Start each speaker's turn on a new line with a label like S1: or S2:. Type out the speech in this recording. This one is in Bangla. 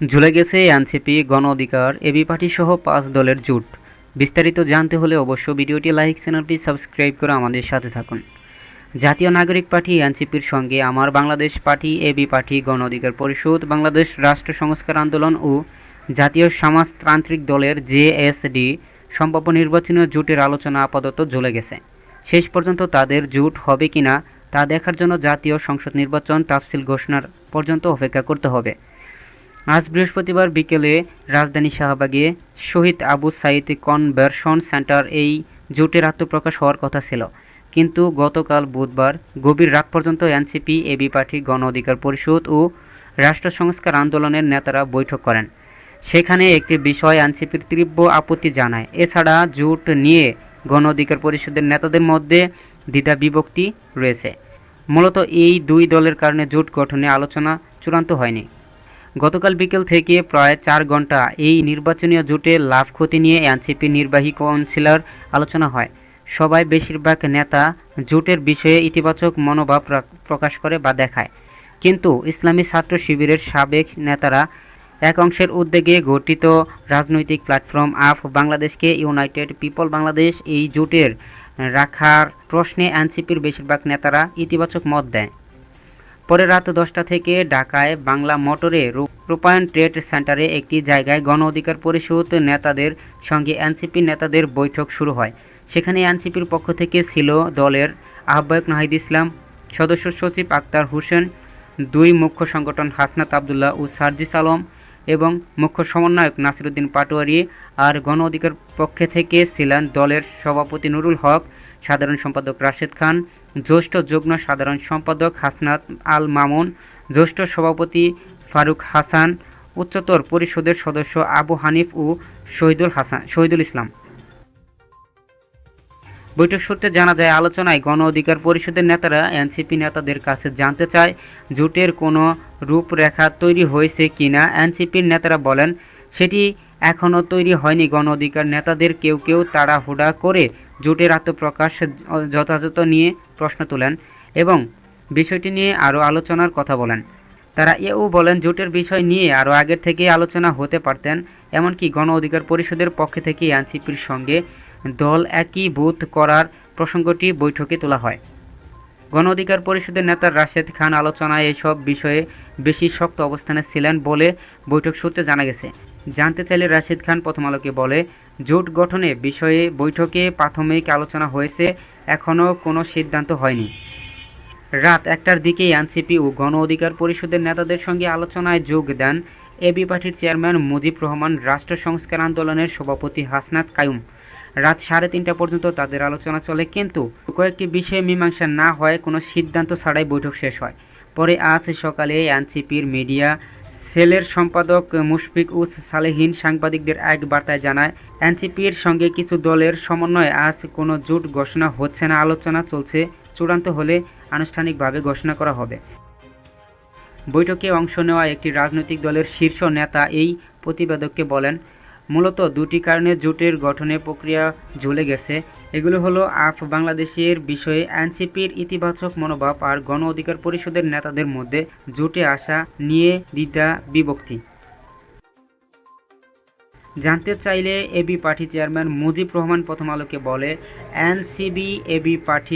S1: ঝুলে গেছে এনসিপি, গণ অধিকার, এবি পার্টি সহ পাঁচ দলের জোট। বিস্তারিত জানতে হলে অবশ্য ভিডিওটি লাইক, চ্যানেলটি সাবস্ক্রাইব করে আমাদের সাথে থাকুন। জাতীয় নাগরিক পার্টি এনসিপির সঙ্গে আমার বাংলাদেশ পার্টি, এবি পার্টি, গণ অধিকার পরিষদ, বাংলাদেশ রাষ্ট্র সংস্কার আন্দোলন ও জাতীয় সমাজতান্ত্রিক দলের জেএসডি সম্ভাব্য নির্বাচনীয় জোটের আলোচনা আপাতত ঝুলে গেছে। শেষ পর্যন্ত তাদের জোট হবে কিনা তা দেখার জন্য জাতীয় সংসদ নির্বাচন তাফসিল ঘোষণার পর্যন্ত অপেক্ষা করতে হবে। আজ বৃহস্পতিবার বিকেলে রাজধানী শাহবাগে শহীদ আবু সাইদ কনভারশন সেন্টার এই জোটের আত্মপ্রকাশ হওয়ার কথা ছিল। কিন্তু গতকাল বুধবার গভীর রাত পর্যন্ত এনসিপি, এবি পার্টি, গণ অধিকার পরিষদ ও রাষ্ট্র সংস্কার আন্দোলনের নেতারা বৈঠক করেন। সেখানে একটি বিষয় এনসিপির তীব্র আপত্তি জানায়। এছাড়া জোট নিয়ে গণ অধিকার পরিষদের নেতাদের মধ্যে দ্বিধা বিভক্তি রয়েছে। মূলত এই দুই দলের কারণে জোট গঠনে আলোচনা চূড়ান্ত হয়নি। গতকাল বিকেল থেকে প্রায় চার ঘণ্টা এই নির্বাচনীয় জোটে লাভ ক্ষতি নিয়ে এনসিপি নির্বাহী কাউন্সিলর আলোচনা হয়। সবাই বেশিরভাগ নেতা জোটের বিষয়ে ইতিবাচক মনোভাব প্রকাশ করে বা দেখায়। কিন্তু ইসলামী ছাত্র শিবিরের সাবেক নেতারা এক অংশের উদ্যোগে গঠিত রাজনৈতিক প্ল্যাটফর্ম আফ বাংলাদেশকে ইউনাইটেড পিপল বাংলাদেশ এই জোটের রাখার প্রশ্নে এনসিপির বেশিরভাগ নেতারা ইতিবাচক মত দেয়। পরে রাত দশটা থেকে ঢাকায় বাংলা মোটরে রূপায়ণ ট্রেড সেন্টারে একটি জায়গায় গণ অধিকার পরিষদ নেতাদের সঙ্গে এনসিপি নেতাদের বৈঠক শুরু হয়। সেখানে এনসিপির পক্ষ থেকে ছিল দলের আহ্বায়ক নাহিদ ইসলাম, সদস্য সচিব আক্তার হোসেন, দুই মুখ্য সংগঠন হাসনাত আবদুল্লাহ ও সার্জিস আলম এবং মুখ্য সমন্বয়ক নাসিরুদ্দিন পাটোয়ারি। আর গণ অধিকার পক্ষে থেকে ছিলেন দলের সভাপতি নুরুল হক সাধারণ সম্পাদক রাশেদ খান, জ্যেষ্ঠ যুগ্ম সাধারণ সম্পাদক হাসনাত আল মামুন, জ্যেষ্ঠ সভাপতি ফারুক হাসান, উচ্চতর পরিষদের সদস্য আবু হানিফ ও শহীদুল হাসান, শহীদুল ইসলাম। বৈঠক সূত্রে জানা যায়, আলোচনায় গণ অধিকার পরিষদের নেতারা এনসিপি নেতাদের কাছে জানতে চায়, জোটের কোনো রূপরেখা তৈরি হয়েছে কিনা। এনসিপির নেতারা বলেন, সেটি এখনও তৈরি হয়নি। গণ অধিকার নেতাদের কেউ কেউ তাড়াহুড়া করে জোটের আত্মপ্রকাশ যথাযথ নিয়ে প্রশ্ন তোলেন এবং বিষয়টি নিয়ে আরও আলোচনার কথা বলেন। তারা এও বলেন, জোটের বিষয় নিয়ে আরও আগের থেকে আলোচনা হতে পারতেন, এমনকি গণ অধিকার পরিষদের পক্ষ থেকে এনসিপির সঙ্গে দল একই বুথ করার প্রসঙ্গটি বৈঠকে তোলা হয়। গণ অধিকার পরিষদের নেতা রাশেদ খান আলোচনায় এসব বিষয়ে বেশি শক্ত অবস্থানে ছিলেন বলে বৈঠক সূত্রে জানা গেছে। জানতে চাইলে রাশেদ খান প্রথম আলোকে বলে জোট গঠনে বিষয়ে বৈঠকে প্রাথমিক আলোচনা হয়েছে, এখনও কোনো সিদ্ধান্ত হয়নি। রাত একটার দিকে এনসিপি ও গণ অধিকার পরিষদের নেতাদের সঙ্গে আলোচনায় যোগ দেন এবি পার্টির চেয়ারম্যান মুজিব রহমান, রাষ্ট্র সংস্কার আন্দোলনের সভাপতি হাসনাত কায়ুম। রাত সাড়ে তিনটা পর্যন্ত তাদের আলোচনা চলে, কিন্তু কয়েকটি বিষয়ে মীমাংসা না হয় কোনো সিদ্ধান্ত ছাড়াই বৈঠক শেষ হয়। পরে আজ সকালে এনসিপির মিডিয়া সেলের সম্পাদক মুশফিক উস সালেহীন সাংবাদিকদের এক বার্তায় জানায়, এনসিপির সঙ্গে কিছু দলের সমন্বয়ে আজ কোনো জোট ঘোষণা হচ্ছে না, আলোচনা চলছে, চূড়ান্ত হলে আনুষ্ঠানিকভাবে ঘোষণা করা হবে। বৈঠকে অংশ নেওয়া একটি রাজনৈতিক দলের শীর্ষ নেতা এই প্রতিবেদককে বলেন মূলত দুটি কারণে জোটের গঠনের প্রক্রিয়া ঝুলে গেছে। এগুলো হলো, আফ বাংলাদেশের বিষয়ে এনসিপির ইতিবাচক মনোভাব আর গণ অধিকার পরিষদের নেতাদের মধ্যে জোটে আসা নিয়ে দ্বিধা বিভক্তি। জানতে চাইলে AB party chairman Mujib Rahman প্রথম আলোকে বলে, এনসিবি এবি পার্টি